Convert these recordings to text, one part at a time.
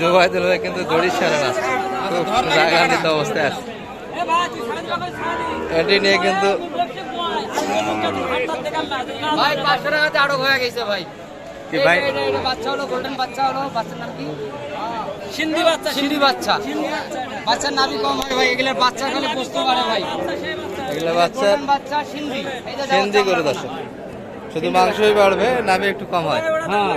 জুবাইদুল ভাই কিন্তু দড়ি ছাড়ে না। খুব রাগান্বিত অবস্থায় আছে। এটি নিয়ে কিন্তু ভাই পাঁচশো টাকাতে আড়ক হয়ে গেছে ভাই। কি ভাই? বাচ্চা হলো গোল্ডেন বাচ্চা হলো। বাচ্চার নাম কি? সিন্ধি বাচ্চা সিন্ধি বাচ্চা। বাচ্চার কম হয় ভাই এগুলোর বাচ্চা খালি বুঝতে পারে ভাই। এগুলো বাচ্চা। বাচ্চা সিন্ধি। সিন্ধি করে দর্শক। শুধু মাংসই বাড়বে নামে একটু কম হয়। হ্যাঁ।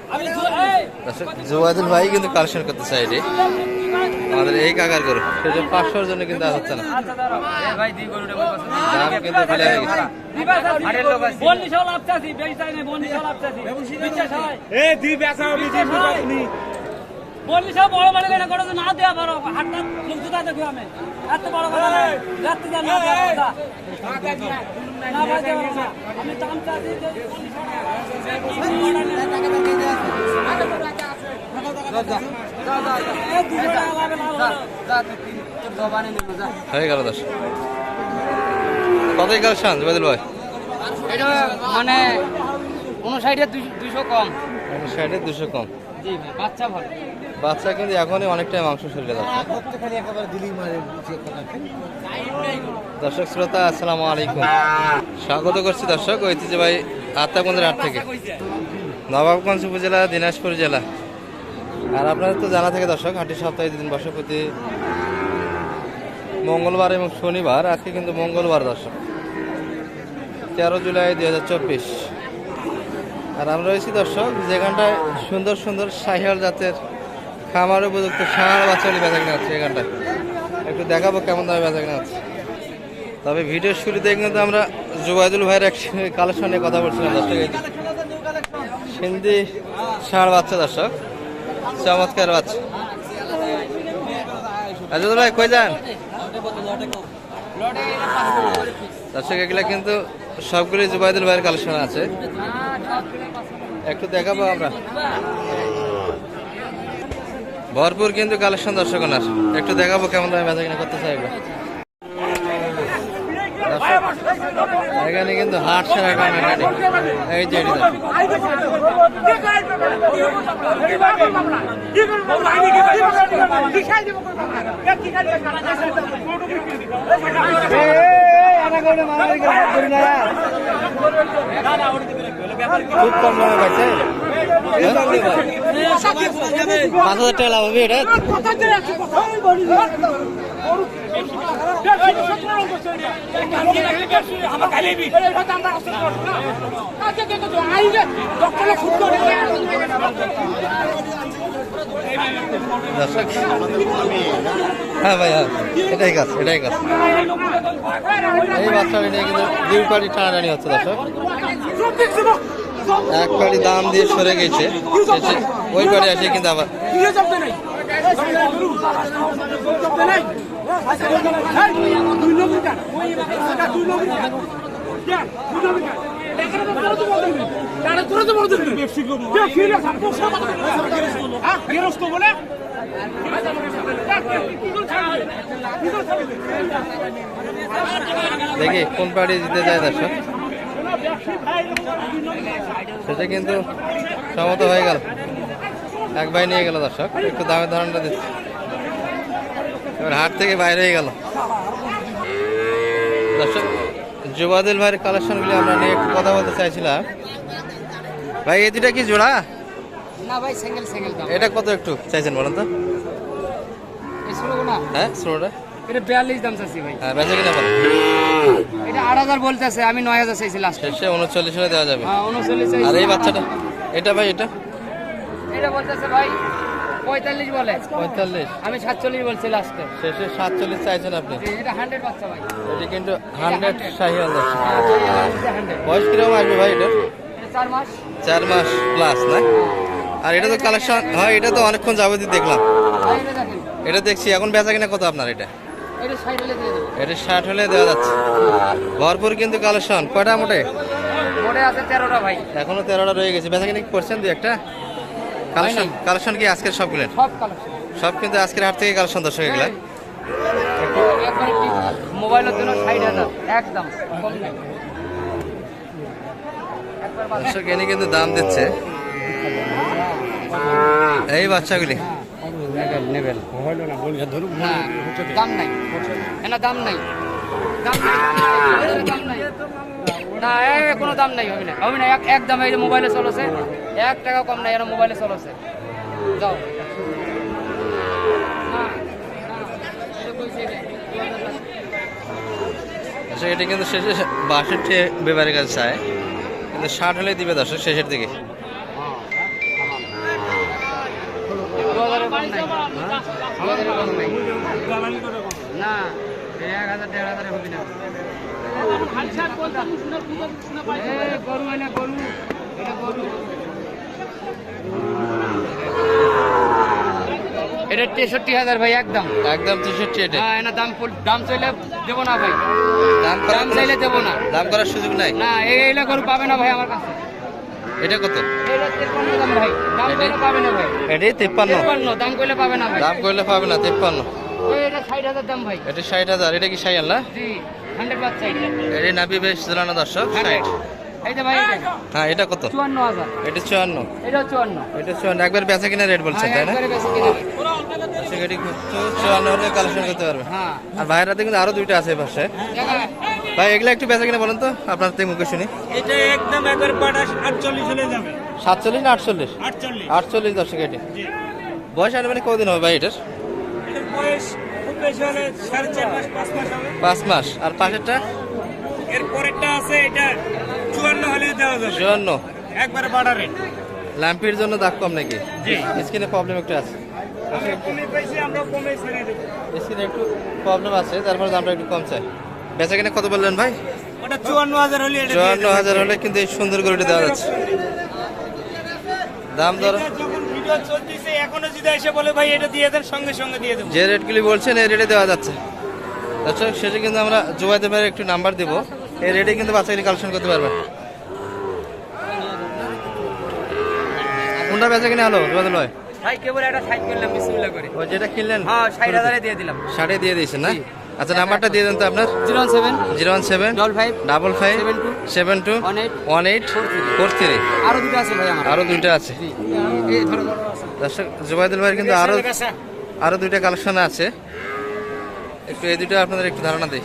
জুবাইদুল ভাই কিন্তু কালেকশন করতে চাই রে আমাদের এই কাকার গরু। সেটা পাঁচশোর জন্য কিন্তু আর হচ্ছে না। পছন্দ দাম কিন্তু ফেলে হয়ে গেছে দিবা সব আরে লোক আছে। বন্দিশাও লাভ চাচি, বেচাই লাভ চাচি। বন্দিশাও বড় বড় করে করে না দেয়া পারো, হাতটা মুখ জুতা দেখো আমি। এত বড় কথা না, রাত্রি যা না দেয়া কথা। না ভাই দেওয়া না। আমি দাম চাচ্ছি যে দুশো হয়ে গেল দর্শক কতই কালেকশন জুবাইদুল ভাই এটা মানে উনষাটে দুইশো কম দুশো কম জি ভাই বাচ্চা ভালো বাচ্চা কিন্তু এখনই অনেকটাই মাংস শরীরে দর্শক দর্শক শ্রোতা আসসালামু আলাইকুম। স্বাগত করছি দর্শক ঐতিহ্যবাহী আত্মাগঞ্জের হাট থেকে। নবাবগঞ্জ উপজেলা দিনাজপুর জেলা। আর আপনাদের তো জানা থাকে দর্শক হাটটি সপ্তাহে দুদিন বসে প্রতি মঙ্গলবার এবং শনিবার আজকে কিন্তু মঙ্গলবার দর্শক। তেরো জুলাই দুই হাজার চব্বিশ। আর আমরা রয়েছি দর্শক যেখানটায় সুন্দর সুন্দর সাহিয়াল জাতের খামার উপযুক্ত ষাঁড় বাচ্চাগুলি বেচা কিনা হচ্ছে এখানটায়। একটু দেখাবো কেমন দামে বেচা কিনা হচ্ছে। তবে ভিডিওর শুরুতে কিন্তু আমরা জুবাইদুল ভাইয়ের এক কালেকশন নিয়ে কথা বলছিলাম, দর্শক সিন্ধি ষাঁড় বাচ্চা, দর্শক। চমৎকার বাচ্চা। আজুল ভাই, কই যান? দর্শক, এগুলা কিন্তু সবগুলি জুবাইদুল ভাইয়ের কালেকশন আছে। একটু দেখাবো আমরা। ভরপুর কিন্তু কালেকশন দর্শক ওনার। একটু দেখাবো কেমন দামে বেচা কিনা করতে চাই এখানে কিন্তু হাট সেরা এই যে। খুব কম দামে পাইছে পাঁচ হাজার টাকা লাভ হবে এটা হ্যাঁ ভাই হ্যাঁ এটাই কাজ এটাই কাজ এই বাচ্চাটা নিয়ে কিন্তু দুই পাটি টানাটানি হচ্ছে দর্শক এক পাটি দাম দিয়ে সরে গেছে। ওই পাটি আসে কিন্তু আবার দেখি কোন পার্টি জিতে যায় দর্শক। সেটা কিন্তু সমত হয়ে গেল। এক ভাই নিয়ে গেল দর্শক একটু দামের ধারণটা দিচ্ছে। এবার হাট থেকে বাইরে হয়ে গেল। দর্শক জুবাদুল ভাইয়ের কালেকশনগুলি আমরা নিয়ে একটু কথা বলতে চাইছিলাম। ভাই এই দুটা কি জোড়া? না ভাই সিঙ্গেল সিঙ্গেল দাম। এটা কত একটু চাইছেন বলেন তো? এই ষোলো না হ্যাঁ ষোলোটা। এটা বিয়াল্লিশ দাম চাচ্ছি ভাই। হ্যাঁ বেঁচে কিনা বলেন। এটা আট হাজার বলতেছে আমি নয় হাজার চাইছি লাস্ট শেষে উনচল্লিশ হলে দেওয়া যাবে। উনচল্লিশ আর এই বাচ্চাটা? এটা ভাই এটা? এটা বলতেছে ভাই পঁয়তাল্লিশ বলে। পঁয়তাল্লিশ? আমি সাতচল্লিশ বলছি লাস্টে শেষে সাতচল্লিশ চাইছেন আপনি? এটা হান্ড্রেড বাচ্চা ভাই। এটি কিন্তু হান্ড্রেড শাহি বয়স কীরকম আসবে ভাই এটা? চার মাস। চার মাস প্লাস না? আর এটা তো কালেকশন হয় এটা তো অনেকক্ষণ যাবতীয় দেখলাম। এটা এটা দেখছি এখন বেচা কিনা কত আপনার এটা? এটা ষাট হলে দেওয়া যাচ্ছে। ভরপুর কিন্তু কালেকশন। কয়টা মোটে? মোড়ে আছে তেরোটা ভাই। এখনও তেরোটা রয়ে গেছে। বেচা কিনা কি করছেন দু একটা? কালেকশন কালেকশন কি আজকের সবগুলো সব কালেকশন। সব কিন্তু আজকের হাট থেকে কালেকশন দর্শক এগুলা। একবারে মোবাইলের জন্য ষাট হাজার একদম দর্শক এনে কিন্তু দাম দিচ্ছে। এই বাচ্চাগুলি। নেবেল নেবেল না দাম নাই এনা দাম নাই। দাম নাই না কোনো দাম নাই হবে না হবে না এক এক দাম এই মোবাইলে চলেছে এক টাকা কম নাই এরা মোবাইলে চলেছে। যাও। না, এটা কইছে রে, 2000 টাকা। দর্শক এটা কিন্তু শেষে বাষট্টি বেবারের কাছে চায় কিন্তু ষাট হলে দিবে দর্শক শেষের দিকে। কম নাই। দু কম নাই। না এক হাজার দেড় হাজারে হবে না। এই গরু এনে গরু। এটা গরু। এটা তেষট্টি হাজার ভাই একদম। একদম তেষট্টি এটা। হ্যাঁ এনা দাম দাম চাইলে দেবো না ভাই। দাম দাম করার চাইলে দেবো না। দাম করার সুযোগ নাই। না এই এইলা গরু পাবে না ভাই আমার কাছে। এটা কত? এটাই তিপ্পান্ন দাম কইলে পাবে না দাম করলে পাবে না তিপ্পান্ন। এটা ষাট হাজার এটা এটা কি সাইয়াল না? জি এটা নাবি বেশ দর্শক ষাট হ্যাঁ এটা কত? চুয়ান্ন হাজার। এটা চুয়ান্ন। চুয়ান্ন। এটা চুয়ান্ন একবার বেচা কিনা রেট বলছেন হ্যাঁ, তাই না? খুব চুয়ান্ন হলে কালেকশন করতে পারবে। হ্যাঁ। আর বাইরেতে কিন্তু আরও দুইটা আছে পাশে ভাই এগুলো একটু বেচা কিনা বলেন তো আপনার থেকে মুখে শুনি। এটা একদম একবার পাঠাস আটচল্লিশ হলে যাবে। সাতচল্লিশ না আটচল্লিশ? আটচল্লিশ। দর্শক এটি। বয়স আনুমানিক কদিন হবে ভাই এটার? বয়স খুব বেশি হলে সাড়ে চার মাস পাঁচ মাস হবে। পাঁচ মাস। আর পাশেরটা? এর পরেরটা আছে এটা চুয়ান্ন হলে দেওয়া যাবে। চুয়ান্ন। একবারে বাড়া রেট ল্যাম্পির জন্য দাগ কম নাকি? জি। স্কিনে প্রবলেম একটু আছে। দেবো। স্কিনে একটু প্রবলেম আছে তারপরে দামটা একটু কম চাই বেচা কিনা কত বললেন ভাই? ওটা চুয়ান্ন হাজার হলে চুয়ান্ন হাজার হলে কিন্তু এই সুন্দর গরুটি দেওয়া যাচ্ছে। দাম দর? এটা যখন ভিডিও চলতেছে এখনও যদি এসে বলে ভাই এটা দিয়ে দেন সঙ্গে সঙ্গে দিয়ে দেবো। যে রেটগুলি বলছেন এই রেটে দেওয়া যাচ্ছে। দর্শক শেষে কিন্তু আমরা জোবাইতে পারে একটু নাম্বার দিব। এই রেটে কিন্তু বাচ্চাগুলি কালেকশন করতে পারবেন। কোনটা বেচা কিনা হলো জোবাইদুল ভাই? ভাই কেবল একটা সাইড করলাম বিসমিল্লাহ করে। ও যেটা কিনলেন হ্যাঁ ষাট হাজারে দিয়ে দিলাম। ষাটে দিয়ে দিয়েছেন না? আচ্ছা নাম্বারটা দিয়ে দেন তো আপনার। Zero one seven zero one seven double five double five seven two one eight four three. আরও দুটো আছে ভাই আমার। আরও দুইটা আছে। এই দর্শক জুবাইদুল ভাইয়ের কিন্তু আরও আরও দুইটা কালেকশন আছে। একটু এই দুটো আপনাদের একটু ধারণা দিই।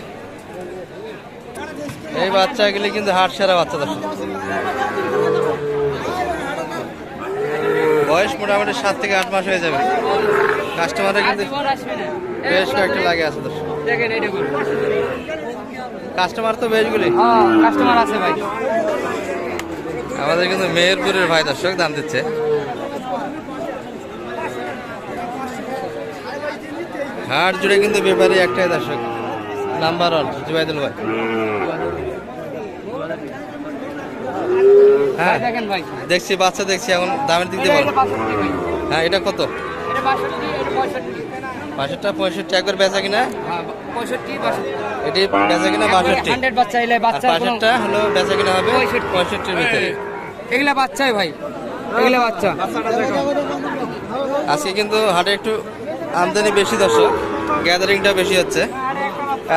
এই বাচ্চাগুলি কিন্তু হাট সেরা বাচ্চা দর্শক বয়স মোটামুটি সাত থেকে আট মাস হয়ে যাবে। কাস্টমাররা কিন্তু বেশ কয়েকটা লাগে আছে দর্শক। দেখেন কাস্টমার তো বেশগুলি হ্যাঁ কাস্টমার আছে ভাই। আমাদের কিন্তু মেহেরপুরের ভাই দর্শক দাম দিচ্ছে। হাট জুড়ে কিন্তু ব্যাপারী একটাই দর্শক। নাম্বার ওয়ান জুবাইদুল ভাই। হ্যাঁ ভাই। দেখছি বাচ্চা দেখছি এখন দামের দিক দিয়ে হ্যাঁ এটা কত? এটা বাষট্টি পঁয়ষট্টি একবার বেচা কিনা? হ্যাঁ পঁয়ষট্টি এটি বেচা কিনা বাষট্টি? হান্ড্রেড বাচ্চা এলে বাচ্চা কোনো হলো বেচা কিনা হবে পঁয়ষট্টি। পঁয়ষট্টির ভিতরে। এগুলা বাচ্চাই ভাই এগুলা বাচ্চা। আজকে কিন্তু হাটে একটু আমদানি বেশি দর্শক গ্যাদারিংটা বেশি হচ্ছে।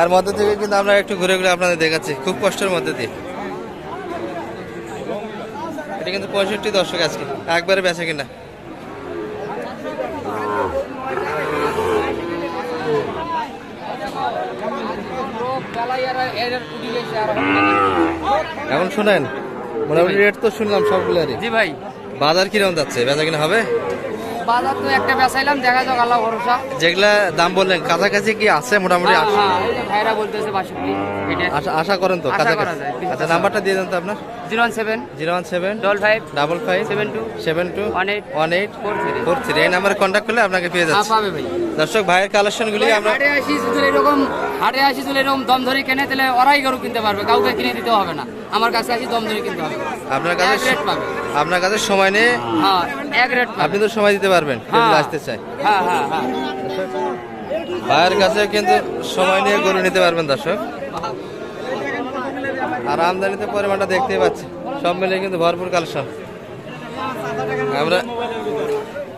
আর মধ্যে থেকে কিন্তু আমরা একটু ঘুরে ঘুরে আপনাদের দেখাচ্ছি খুব কষ্টের মধ্যে দিয়ে। এটা কিন্তু পঁয়ষট্টি দর্শক আজকে একবারে বেচে কিনা রোগ জ্বালাই আর এর উঠি গেছে আর এখন শোনেন মোটামুটি রেট তো শুনলাম সবগুলোরই। জি ভাই। বাজার কীরকম যাচ্ছে? বেচা কিনা হবে? বাজার তো একটা বেচাইলাম দেখা যাক আল্লাহ ভরসা। যেগুলা দাম বললেন কাছাকাছি কি আছে মোটামুটি? হ্যাঁ, হ্যাঁ, এই যে ভাইরা বলতেছে বাষট্টি আশা আশা করেন তো কাছাকাছি। আচ্ছা নাম্বারটা দিয়ে দেন তো আপনার। Zero one seven zero one seven double five double five seven two seven two one eight one eight four three. Four three. এই নাম্বারে কন্ট্যাক্ট করলে আপনাকে পেয়ে হ্যাঁ যাচ্ছে। দর্শক ভাইয়ের কালেকশনগুলি আমরা আসি এরকম হাটে আসি যদি এরকম দম ধরে কিনে তাহলে ওরাই গরু কিনতে পারবে কাউকে কিনে দিতে হবে না। আমার কাছে আসি দম ধরে কিনতে হবে। আপনার কাছে রেট পাবে। আপনার কাছে সময় নেই? হ্যাঁ এক রেট আপনি তো সময় দিতে পারবেন হ্যাঁ। আসতে চাই। হ্যাঁ হ্যাঁ হ্যাঁ। ভাইয়ের কাছে কিন্তু সময় নিয়ে গরু নিতে পারবেন দর্শক। আর আমদানিতে পরিমাণটা দেখতেই পাচ্ছি। সব মিলিয়ে কিন্তু ভরপুর কালেকশন। আমরা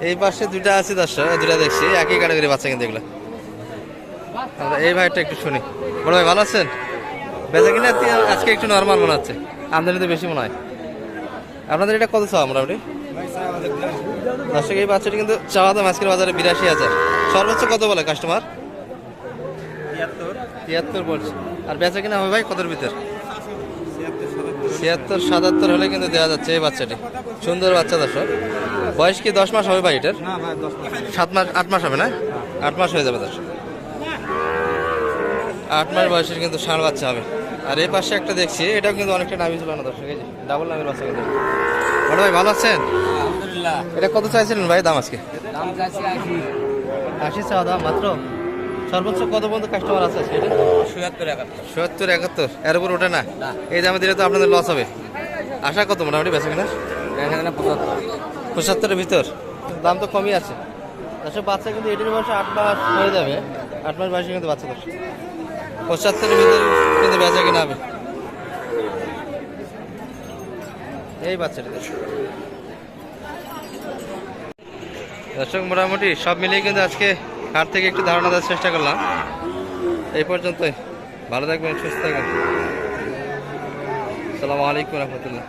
এই পাশে দুইটা আছে দর্শক দুটা দেখছি। একই ক্যাটাগরি বাচ্চা কিন্তু এগুলো। এই ভাইটা একটু শুনি। বড় ভাই ভালো আছেন? বেচা কিনা আজকে- আজকে একটু নর্মাল মনে হচ্ছে। আমদানি তো বেশি মনে হয়। আপনাদের এটা কত চাওয়া মোটামুটি? দর্শক এই বাচ্চাটি কিন্তু চাওয়া দাম আজকের বাজারে বিরাশি হাজার। সর্বোচ্চ কত বলে কাস্টমার তিয়াত্তর বলছে। আর বেচা কিনা হবে ভাই কতর ভিতর? ছিয়াত্তর সাতাত্তর হলে কিন্তু দেওয়া যাচ্ছে এই বাচ্চাটি। সুন্দর বাচ্চা দর্শক। বয়স কি দশ মাস হবে ভাই এটার? সাত মাস আট মাস হবে না? আট মাস হয়ে যাবে দর্শক। আট মাস বয়সের কিন্তু ষাঁড় বাচ্চা হবে। আর এই পাশে একটা দেখছি এটাও কিন্তু অনেকটা নামি ছিল না দর্শক এই যে ডাবল নামের বাচ্চা কিন্তু। বড় ভাই ভালো আছেন? আলহামদুলিল্লাহ। এটা কত চাইছিলেন ভাই দাম আজকে? আশি। চাওয়া দাম মাত্র? সর্বোচ্চ কত পর্যন্ত কাস্টমার আছে এটা একাত্তর। একাত্তর। এর উপর ওঠে না? এই দামে দিলে তো আপনাদের লস হবে। আশা কত মোটামুটি বেচা কিনা? পঁচাত্তর। পঁচাত্তরের ভিতর। দাম তো কমই আছে। আসলে বাচ্চা কিন্তু এটির বয়সে আট মাস হয়ে যাবে। আট মাস বয়সে কিন্তু বাচ্চা দশ পঁচাত্তরের ভিতর কিন্তু বেচা কিনা হবে। এই বাচ্চাটা দর্শক। মোটামুটি সব মিলিয়ে কিন্তু আজকে হাট থেকে একটু ধারণা দেওয়ার চেষ্টা করলাম। এই পর্যন্তই। ভালো থাকবেন, সুস্থ থাকবেন। সালামু আলাইকুম রহমতুল্লাহ।